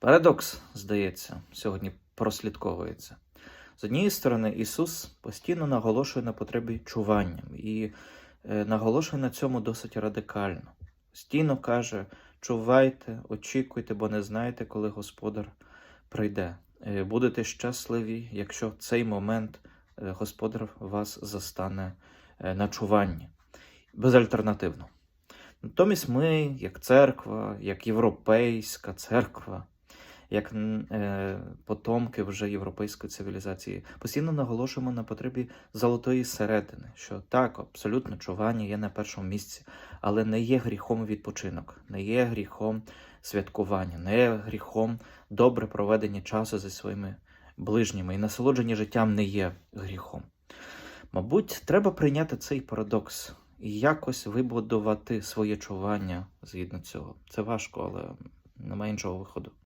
Парадокс, здається, сьогодні прослідковується. З однієї сторони, Ісус постійно наголошує на потребі чування і е, наголошує на цьому досить радикально. Постійно каже: чувайте, очікуйте, бо не знаєте, коли Господар прийде. Е, Будете щасливі, якщо в цей момент е, Господар вас застане на чуванні безальтернативно. Натомість ми, як церква, як європейська церква, як е, потомки вже європейської цивілізації, постійно наголошуємо на потребі золотої середини, що так, абсолютно чування є на першому місці, але не є гріхом відпочинок, не є гріхом святкування, не є гріхом добре проведення часу зі своїми ближніми, і насолодження життям не є гріхом. Мабуть, треба прийняти цей парадокс і якось вибудувати своє чування згідно цього. Це важко, але немає іншого виходу.